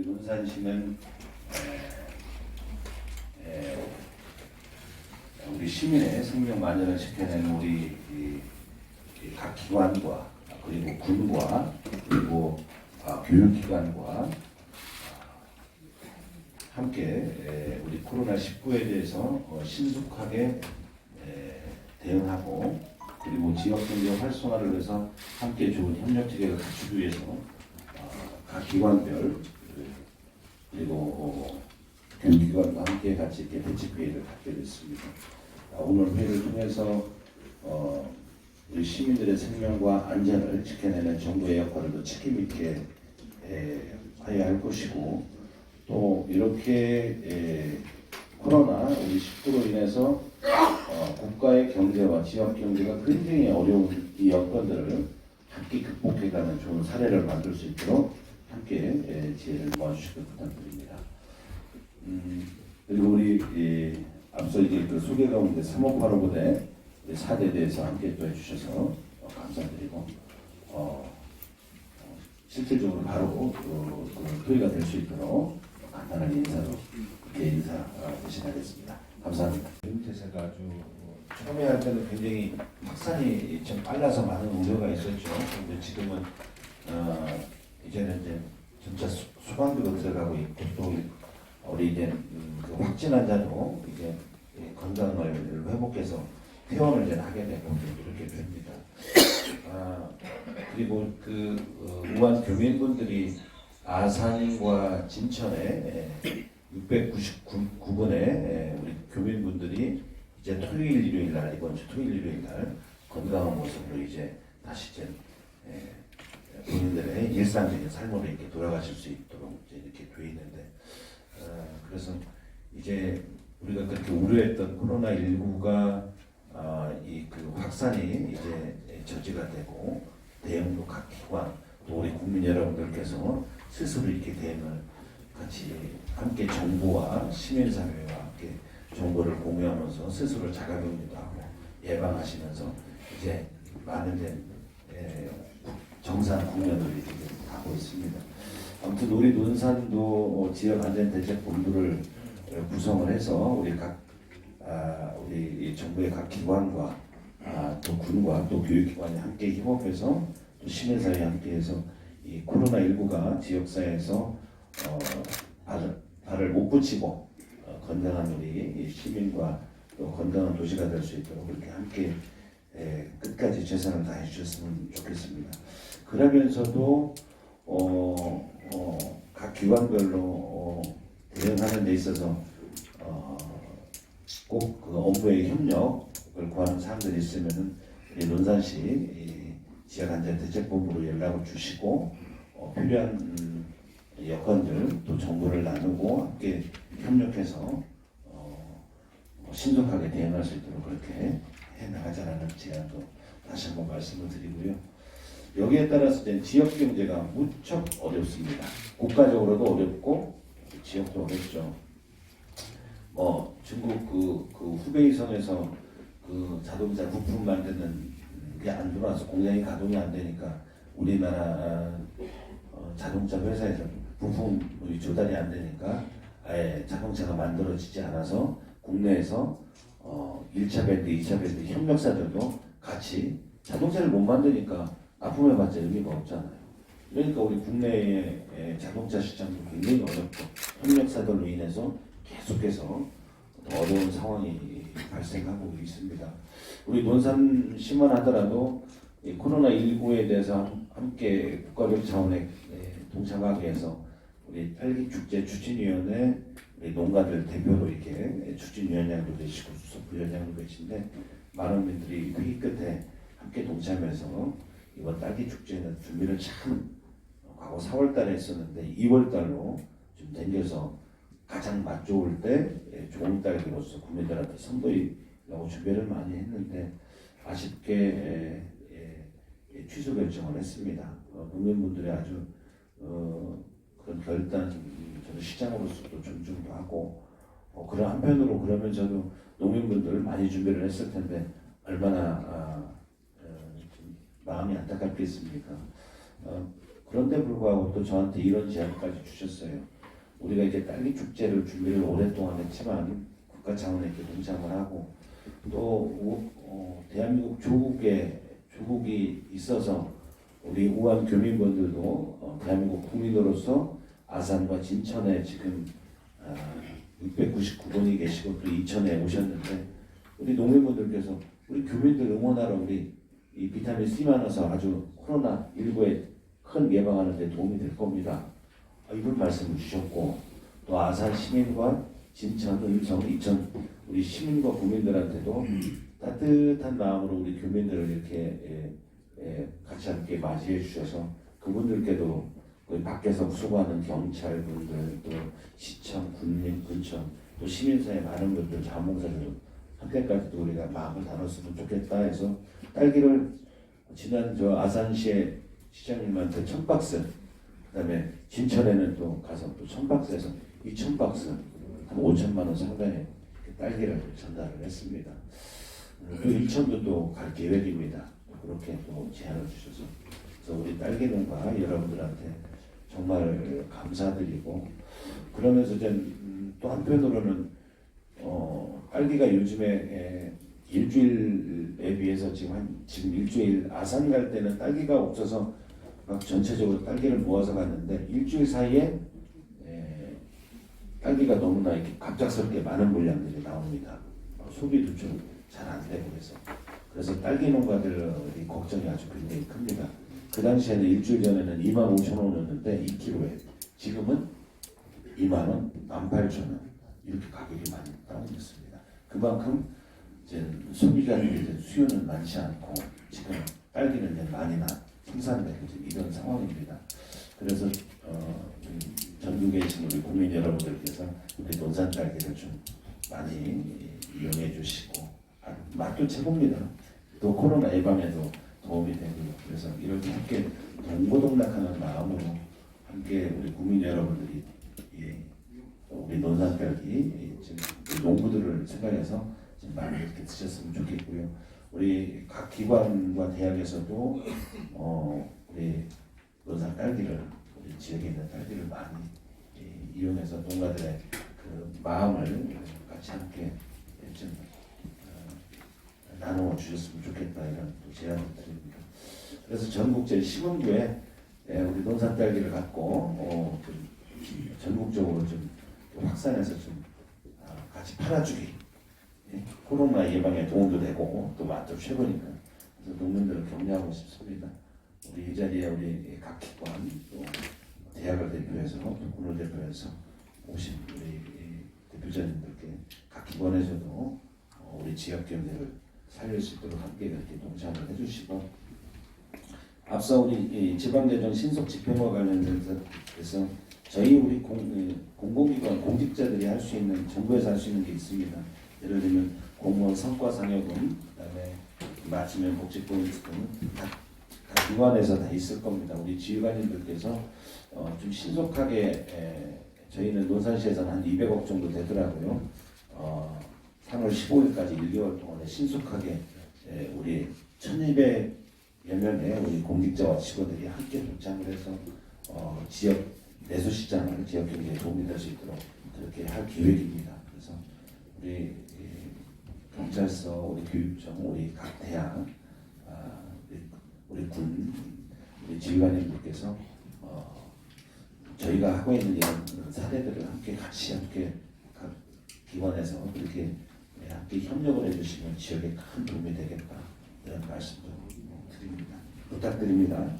우리 논산시는 에, 에, 우리 시민의 생명 만연을 지켜내는 우리 이, 이 각 기관과 그리고 군과 그리고 아, 교육기관과 아, 함께 에, 우리 코로나 19에 대해서 어, 신속하게 에, 대응하고 그리고 지역 경제 활성화를 위해서 함께 좋은 협력 체계를 갖추기 위해서 어, 각 기관별 그리고 어, 교육기관과 함께 같이 이렇게 대책 회의를 갖게 됐습니다. 아, 오늘 회의를 통해서 어, 우리 시민들의 생명과 안전을 지켜내는 정부의 역할을 더 책임 있게 에, 해야 할 것이고 또 이렇게 에, 코로나 우리 19로 인해서 어, 국가의 경제와 지역 경제가 굉장히 어려운 이 여건들을 함께 극복해가는 좋은 사례를 만들 수 있도록 함께 에, 지혜를 모아주시길 부탁드립니다. 음, 그리고 우리 이, 앞서 이제 그 소개 가운데 358호 부대 4대 대해서 함께 또 해주셔서 어, 감사드리고 어, 어, 실질적으로 바로 그, 그 토의가 될 수 있도록 간단한 인사로 이렇게 인사 어, 대신하겠습니다. 감사합니다. 대세가 아주 어, 처음에 할 때는 굉장히 확산이 좀 빨라서 많은 우려가 있었죠. 근데 지금은 어, 이제는 이제 수- 수방도로 들어가고 있고 또 우리 이제 음, 그 확진 환자도 이제 이 건강을 회복해서 퇴원을 이제 하게 되고 이렇게 됩니다. 아, 그리고 그 어, 우한 교민분들이 아산과 진천에 699분의 우리 교민분들이 이제 토요일 일요일 날 이번 주 토요일 일요일 날 건강한 모습으로 이제 다시 이제 에, 본인들의 일상적인 삶으로 이렇게 돌아가실 수 있도록 이제 이렇게 돼 있는데 어, 그래서 이제 우리가 그렇게 우려했던 코로나 19가 아, 이그 확산이 이제 저지가 되고 대응도 각 기관 또 우리 국민 여러분들께서 스스로 이렇게 대응을 같이 함께 정부와 시민사회와 함께 정보를 공유하면서 스스로 자가격리도 하고 예방하시면서 이제 많은 에, 정상 이렇게 가고 있습니다. 아무튼 우리 논산도 어, 지역 안전대책본부를 어, 구성을 해서 우리 각 아, 우리 이 정부의 각 기관과 아, 또 군과 또 교육기관이 함께 협업해서 또 시민사회 함께해서 이 코로나 19가 지역사회에서 어, 발을, 발을 못 붙이고 어, 건강한 우리 이 시민과 또 건강한 도시가 될 수 있도록 그렇게 함께 에, 끝까지 최선을 다해 주셨으면 좋겠습니다. 그러면서도 어, 어, 각 기관별로 어, 대응하는 데 있어서 어, 꼭그 업무의 협력을 구하는 사항들이 있으면은 이 논산시 이 지역안전대책본부로 연락을 주시고 어, 필요한 음, 여건들 또 정보를 나누고 함께 협력해서 어, 어, 신속하게 대응할 수 있도록 그렇게 해 나가자라는 제안도 다시 한번 말씀을 드리고요. 여기에 따라서 이제 지역 경제가 무척 어렵습니다. 국가적으로도 어렵고 지역도 어렵죠. 뭐 중국 그, 그 후베이성에서 그 자동차 부품 만드는 게 안 들어와서 공장이 가동이 안 되니까 우리나라 어, 자동차 회사에서 부품이 조달이 안 되니까 아예 자동차가 만들어지지 않아서 국내에서 어, 1차 밴드, 2차 밴드 협력사들도 같이 자동차를 못 만드니까 납품해 봤자 의미가 없잖아요. 그러니까 우리 국내의 에, 자동차 시장도 굉장히 어렵고 협력사들로 인해서 계속해서 더 어려운 상황이 발생하고 있습니다. 우리 논산 시만 하더라도 이 코로나19에 대해서 함께 국가적 차원의 에, 동참하기 위해서 우리 딸기축제 추진위원회 농가들 대표로 이렇게 추진위원장도 계시고 수석부위원장도 계신데 많은 분들이 회의 끝에 함께 동참해서 이번 딸기 축제는 준비를 참 과거 4월 달에 했었는데 2월 달로 좀 당겨서 가장 맛 좋을 때 예, 좋은 딸기로서 국민들한테 선보이려고 준비를 많이 했는데 아쉽게 예, 예, 예, 취소 결정을 했습니다. 어, 국민분들이 아주 어, 그런 결단 저는 시장으로서도 존중도 하고 어, 그런 한편으로 그러면 저도 농민분들 많이 준비를 했을 텐데 얼마나 아, 어, 좀 마음이 안타깝겠습니까? 어, 그런데 불구하고 또 저한테 이런 제안까지 주셨어요. 우리가 이제 딸기 축제를 준비를 오랫동안 했지만 국가 차원에 이렇게 동참을 하고 또 우- 어, 대한민국 조국에 조국이 있어서 우리 우한 교민분들도 어, 대한민국 국민으로서 아산과 진천에 지금 아, 699분이 계시고 또 이천에 오셨는데 우리 농민분들께서 우리 교민들 응원하러 우리 이 비타민 C 많아서 아주 코로나 19에 큰 예방하는 데 도움이 될 겁니다. 아, 이런 말씀을 주셨고 또 아산 시민과 진천, 음성, 이천 우리 시민과 국민들한테도 따뜻한 마음으로 우리 교민들을 이렇게 예, 예, 같이 함께 맞이해 주셔서 그분들께도 그 밖에서 수고하는 경찰분들 또 시청, 군민, 군청 또 시민사회 많은 분들 자원봉사들 한때까지도 우리가 마음을 나눴으면 좋겠다 해서 딸기를 지난 저 아산시의 시장님한테 천 박스 그다음에 진천에는 또 가서 또 천 박스에서 이천 박스 한 5천만 원 상당의 그 딸기를 전달을 했습니다. 음, 또 일천도 또 갈 계획입니다. 그렇게 또 제안을 주셔서 그래서 우리 딸기 농가 여러분들한테 정말 감사드리고 그러면서 이제 음, 또 한편으로는 어, 딸기가 요즘에 에, 일주일에 비해서 지금 한 지금 일주일 아산 갈 때는 딸기가 없어서 막 전체적으로 딸기를 모아서 갔는데 일주일 사이에 에, 딸기가 너무나 이렇게 갑작스럽게 많은 물량들이 나옵니다. 어, 소비도 좀 잘 안 되고 그래서 그래서 딸기 농가들이 걱정이 아주 굉장히 큽니다. 그 당시에는 일주일 전에는 2만 5천 원이었는데 2kg에 지금은 2만 원, 18,000원 이렇게 가격이 많이 다운됐습니다. 그만큼 이제 이제 수요는 많지 않고 지금 딸기는 이제 많이 나 생산되고 이런 상황입니다. 그래서 어, 좀 전국에 계신 우리 국민 여러분들께서 우리 논산 딸기를 좀 많이 이용해 주시고 아, 맛도 최고입니다. 또 코로나 예방에도 도움이 되고요. 그래서 이렇게 함께 동고동락하는 마음으로 함께 우리 국민 여러분들이 예, 우리 논산 딸기 예, 지금 농부들을 생각해서 좀 많이 이렇게 드셨으면 좋겠고요. 우리 각 기관과 대학에서도 어, 우리 논산 딸기를 우리 지역에 있는 딸기를 많이 예, 이용해서 농가들의 그 마음을 같이 함께 좀 어, 나누어 주셨으면 좋겠다 이런 또 제안을 드립니다. 그래서 전국 제 10원구에 예, 우리 논산 딸기를 갖고 어, 좀 전국적으로 좀 확산해서 좀 아, 같이 팔아주기 예, 코로나 예방에 도움도 되고 또 맛도 최고니까 그래서 농민들을 격려하고 싶습니다. 우리 이 자리에 우리 각 기관 또 대학을 대표해서 또 군을 대표해서 오신 우리 이 대표자님들께 각 기관에서도 어, 우리 지역 경제를 살릴 수 있도록 함께 이렇게 동참을 해주시고 앞서 우리 이 지방재정 신속 집행과 관련돼서 저희 우리 공, 이 공공기관 공직자들이 할 수 있는 정부에서 할 수 있는 게 있습니다. 예를 들면 공무원 성과상여금, 그다음에 맞춤형 복지 포인트 등각 각 기관에서 다 있을 겁니다. 우리 지휘관님들께서 어, 좀 신속하게 에, 저희는 논산시에서는 한 200억 정도 되더라고요. 어, 3월 15일까지 1개월 동안에 신속하게 에, 우리 1,200여 명의 우리 공직자와 직원들이 함께 동참을 해서 어, 지역 내수 시장을 지역 경제에 도움이 될 수 있도록 그렇게 할 계획입니다. 그래서 우리 이 경찰서, 우리 교육청, 우리 각 대학, 아, 우리, 우리 군, 우리 지휘관님들께서 어, 저희가 하고 있는 이런 사례들을 함께 같이 함께 각 기관에서 이렇게 네, 함께 협력을 해주시면 지역에 큰 도움이 되겠다 이런 말씀도 드립니다. 부탁드립니다.